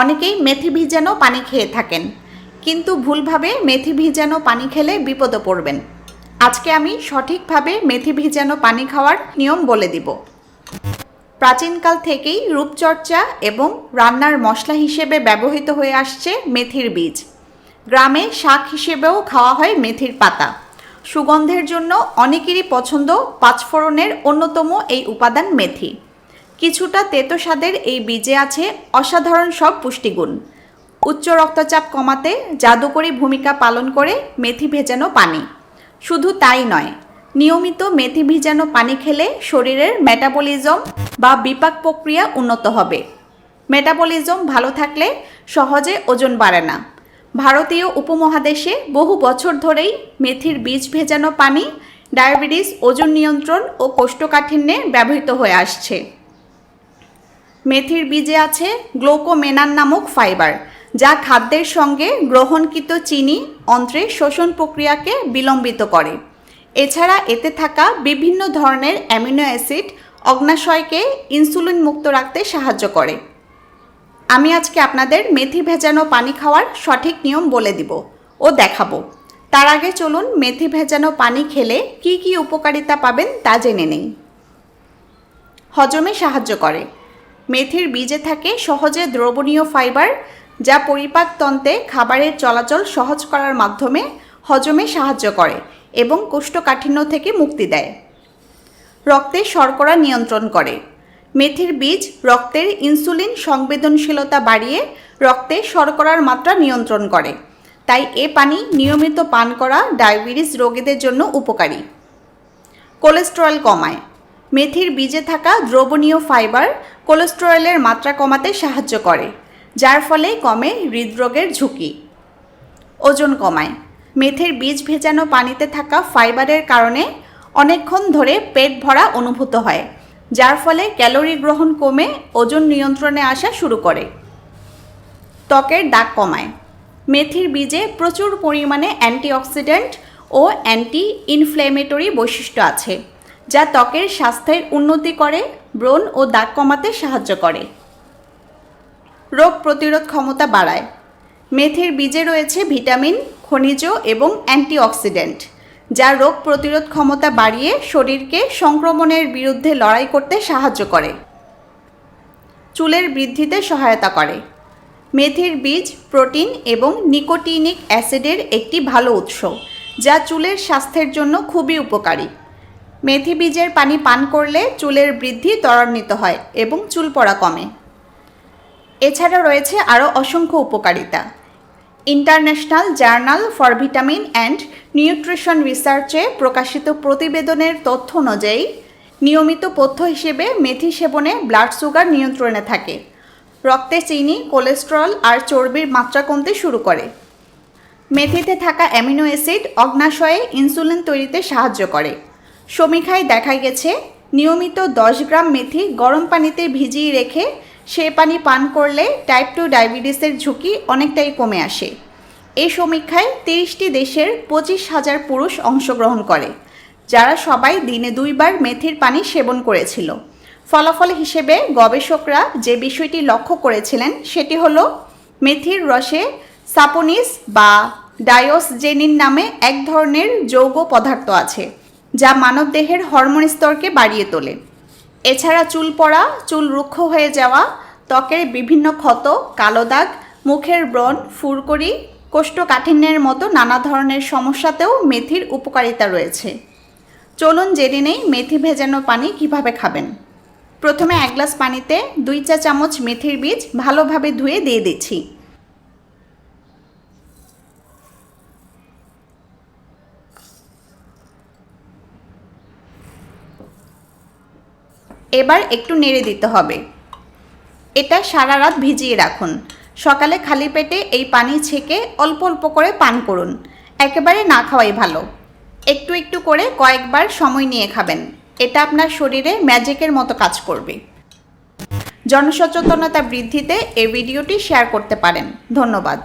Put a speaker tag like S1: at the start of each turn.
S1: অনেকেই মেথি ভিজানো পানি খেয়ে থাকেন, কিন্তু ভুলভাবে মেথি ভিজানো পানি খেলে বিপদে পড়বেন। আজকে আমি সঠিকভাবে মেথি ভিজানো পানি খাওয়ার নিয়ম বলে দিব। প্রাচীনকাল থেকেই রূপচর্চা এবং রান্নার মশলা হিসেবে ব্যবহৃত হয়ে আসছে মেথির বীজ। গ্রামে শাক হিসেবেও খাওয়া হয় মেথির পাতা। সুগন্ধের জন্য অনেকেরই পছন্দ পাঁচফোড়নের অন্যতম এই উপাদান মেথি। কিছুটা তেতো স্বাদের এই বীজে আছে অসাধারণ সব পুষ্টিগুণ। উচ্চ রক্তচাপ কমাতে জাদুকরী ভূমিকা পালন করে মেথি ভেজানো পানি। শুধু তাই নয়, নিয়মিত মেথি ভিজানো পানি খেলে শরীরের মেটাবলিজম বা বিপাক প্রক্রিয়া উন্নত হবে। মেটাবলিজম ভালো থাকলে সহজে ওজন বাড়ে না। ভারতীয় উপমহাদেশে বহু বছর ধরেই মেথির বীজ ভেজানো পানি ডায়াবেটিস, ওজন নিয়ন্ত্রণ ও কোষ্ঠকাঠিন্যে ব্যবহৃত হয়ে আসছে। মেথির বীজে আছে গ্লোকোমেনান নামক ফাইবার, যা খাদ্যের সঙ্গে গ্রহণকৃত চিনি, অন্ত্রে শোষণ প্রক্রিয়াকে বিলম্বিত করে। এছাড়া এতে থাকা বিভিন্ন ধরনের অ্যামিনো অ্যাসিড অগ্নাশয়কে ইনসুলিন মুক্ত রাখতে সাহায্য করে। আমি আজকে আপনাদের মেথি ভেজানো পানি খাওয়ার সঠিক নিয়ম বলে দিব ও দেখাবো। তার আগে চলুন মেথি ভেজানো পানি খেলে কি কি উপকারিতা পাবেন তা জেনে নেই। হজমে সাহায্য করে। মেথির বীজে থাকে সহজে দ্রবণীয় ফাইবার, যা পরিপাকতন্ত্রে খাবারের চলাচল সহজ করার মাধ্যমে হজমে সাহায্য করে এবং কোষ্ঠকাঠিন্য থেকে মুক্তি দেয়। রক্তে শর্করা নিয়ন্ত্রণ করে। মেথির বীজ রক্তের ইনসুলিন সংবেদনশীলতা বাড়িয়ে রক্তে শর্করার মাত্রা নিয়ন্ত্রণ করে। তাই এ পানি নিয়মিত পান করা ডায়াবেটিস রোগীদের জন্য উপকারী। কোলেস্টেরল কমায়। মেথির বীজে থাকা দ্রবণীয় ফাইবার কোলেস্টেরলের মাত্রা কমাতে সাহায্য করে, যার ফলে কমে হৃদরোগের ঝুঁকি। ওজন কমায়। মেথির বীজ ভেজানো পানিতে থাকা ফাইবারের কারণে অনেকক্ষণ ধরে পেট ভরা অনুভূত হয়, যার ফলে ক্যালোরি গ্রহণ কমে ওজন নিয়ন্ত্রণে আসা শুরু করে। ত্বকের দাগ কমায়। মেথির বীজে প্রচুর পরিমাণে অ্যান্টিঅক্সিডেন্ট ও অ্যান্টি ইনফ্লেমেটরি বৈশিষ্ট্য আছে। যা ত্বকের স্বাস্থ্যের উন্নতি করে, ব্রণ ও দাগ কমাতে সাহায্য করে। রোগ প্রতিরোধ ক্ষমতা বাড়ায়। মেথির বীজে রয়েছে ভিটামিন, খনিজ এবং অ্যান্টিঅক্সিডেন্ট, যা রোগ প্রতিরোধ ক্ষমতা বাড়িয়ে শরীরকে সংক্রমণের বিরুদ্ধে লড়াই করতে সাহায্য করে। চুলের বৃদ্ধিতে সহায়তা করে। মেথির বীজ, প্রোটিন এবং নিকোটিনিক অ্যাসিডের একটি ভালো উৎস, যা চুলের স্বাস্থ্যের জন্য খুবই উপকারী। মেথি বীজের পানি পান করলে চুলের বৃদ্ধি ত্বরান্বিত হয় এবং চুল পড়া কমে। এছাড়া রয়েছে আরও অসংখ্য উপকারিতা। International journal for vitamin and nutrition রিসার্চে প্রকাশিত প্রতিবেদনের তথ্য অনুযায়ী, নিয়মিত পথ্য হিসেবে মেথি সেবনে ব্লাড সুগার নিয়ন্ত্রণে থাকে। রক্তে চিনি, কোলেস্টেরল আর চর্বির মাত্রা কমতে শুরু করে। মেথিতে থাকা অ্যামিনো অ্যাসিড অগ্নাশয়ে ইনসুলিন তৈরিতে সাহায্য করে। সমীক্ষায় দেখা গেছে, নিয়মিত দশ গ্রাম মেথি গরম পানিতে ভিজিয়ে রেখে সে পানি পান করলে টাইপ টু ডায়াবেটিসের ঝুঁকি অনেকটাই কমে আসে। এই সমীক্ষায় তিরিশটি দেশের পঁচিশ হাজার পুরুষ অংশগ্রহণ করে, যারা সবাই দিনে দুইবার মেথির পানি সেবন করেছিল। ফলাফল হিসেবে গবেষকরা যে বিষয়টি লক্ষ্য করেছিলেন সেটি হলো, মেথির রসে সাপোনিস বা ডায়োসজেনিন নামে এক ধরনের যৌগ পদার্থ আছে। যা মানবদেহের হরমোন স্তরকে বাড়িয়ে তোলে। এছাড়া চুল পড়া, চুল রুক্ষ হয়ে যাওয়া, ত্বকের বিভিন্ন ক্ষত, কালো দাগ, মুখের ব্রণ, ফুরকড়ি, কোষ্ঠকাঠিন্যের মতো নানা ধরনের সমস্যাতেও মেথির উপকারিতা রয়েছে। চলুন জেনে নেই মেথি ভেজানো পানি কীভাবে খাবেন। প্রথমে এক গ্লাস পানিতে দুই চা চামচ মেথির বীজ ভালোভাবে ধুয়ে দিয়ে দিচ্ছি। এবার একটু নেড়ে দিতে হবে। এটা সারা রাত ভিজিয়ে রাখুন। সকালে খালি পেটে এই পানি ছেঁকে অল্প অল্প করে পান করুন। একেবারে না খাওয়াই ভালো। একটু একটু করে কয়েকবার সময় নিয়ে খাবেন। এটা আপনার শরীরে ম্যাজিকের মতো কাজ করবে। জনসচেতনতা বৃদ্ধিতে এই ভিডিওটি শেয়ার করতে পারেন। ধন্যবাদ।